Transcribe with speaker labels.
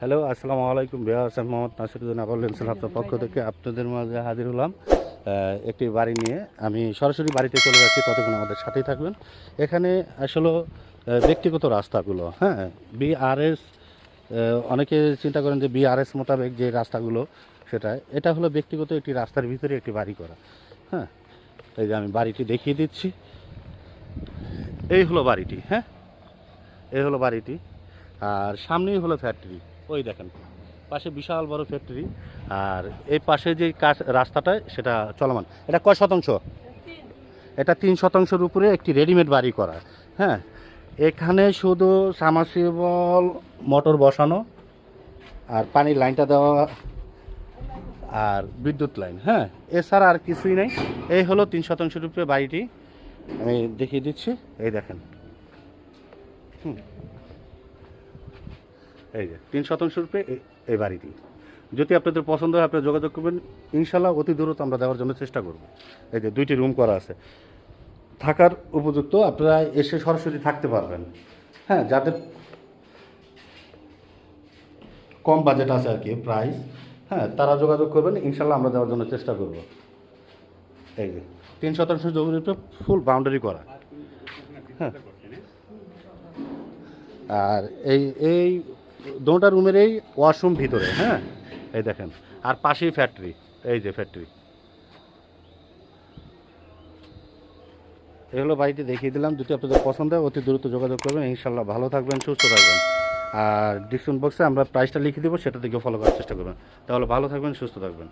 Speaker 1: Hello, আসসালামু আলাইকুম বিহার আমি মোহাম্মদ নাসিরুদ্দিন আবাল আপনার পক্ষ থেকে আপনাদের মাঝে হাজির হলাম। একটি বাড়ি নিয়ে। আমি সরাসরি বাড়িতে চলে যাচ্ছি, ততক্ষণ আমাদের সাথেই থাকবেন। এখানে আসলে ব্যক্তিগত রাস্তাগুলো হ্যাঁ বিআরএস অনেকে চিন্তা করেন যে বিআরএস মোতাবেক যে রাস্তাগুলো, সেটা, এটা হলো ব্যক্তিগত একটি রাস্তার ভিতরে একটি বাড়ি করা হ্যাঁ। এই যে আমি বাড়িটি দেখিয়ে দিচ্ছি। এই হলো বাড়িটি হ্যাঁ। এই হলো বাড়িটি। আর সামনেই হলো ফ্যাক্টরি। ওই দেখেন, পাশে বিশাল বড় ফ্যাক্টরি আর এই পাশে যে কাজ, রাস্তাটা, সেটা চলমান। এটা কয় শতাংশ? এটা তিন শতাংশের উপরে একটি রেডিমেড বাড়ি করা। হ্যাঁ এখানে শুধু সামাসিবল মোটর বসানো, আর পানির লাইনটা দেওয়া, আর বিদ্যুৎ লাইন। হ্যাঁ এছাড়া আর কিছুই নেই। এই হলো তিন শতাংশের উপরে বাড়িটি। আমি দেখিয়ে দিচ্ছি। এই দেখেন। হুম। এই যে, তিন শতাংশ রূপে এই- বাড়িটি। যদি আপনাদের পছন্দ হয়, আপনারা যোগাযোগ করবেন। ইনশাল্লাহ অতি দূরত্ব আমরা দেওয়ার জন্য চেষ্টা করব। এই যে, দুইটি রুম করা আছে। থাকার উপযুক্ত আপনারা এসে সরাসরি থাকতে পারবেন। হ্যাঁ যাদের কম বাজেট আছে আর কি প্রাইস হ্যাঁ তারা যোগাযোগ করবেন। ইনশাল্লাহ আমরা দেওয়ার জন্য চেষ্টা করব। এই যে, তিন শতাংশ জমির উপরে ফুল বাউন্ডারি করা। হ্যাঁ। আর এই এই দুটা রুমের এই ওয়াশরুম ভিতরে হ্যাঁ? এই দেখেন। আর পাশেই ফ্যাক্টরি এই যে ফ্যাক্টরি এগুলো বাড়িতে দেখিয়ে দিলাম। যদি আপনাদের পছন্দ হয়, অতি দ্রুত যোগাযোগ করবেন। ইনশাল্লাহ ভালো থাকবেন, সুস্থ থাকবেন। আর ডিসকাউন্ট বক্সে আমরা প্রাইসটা লিখে দেবো, সেটা থেকে ফলো করার চেষ্টা করবেন। তাহলে ভালো থাকবেন, সুস্থ থাকবেন।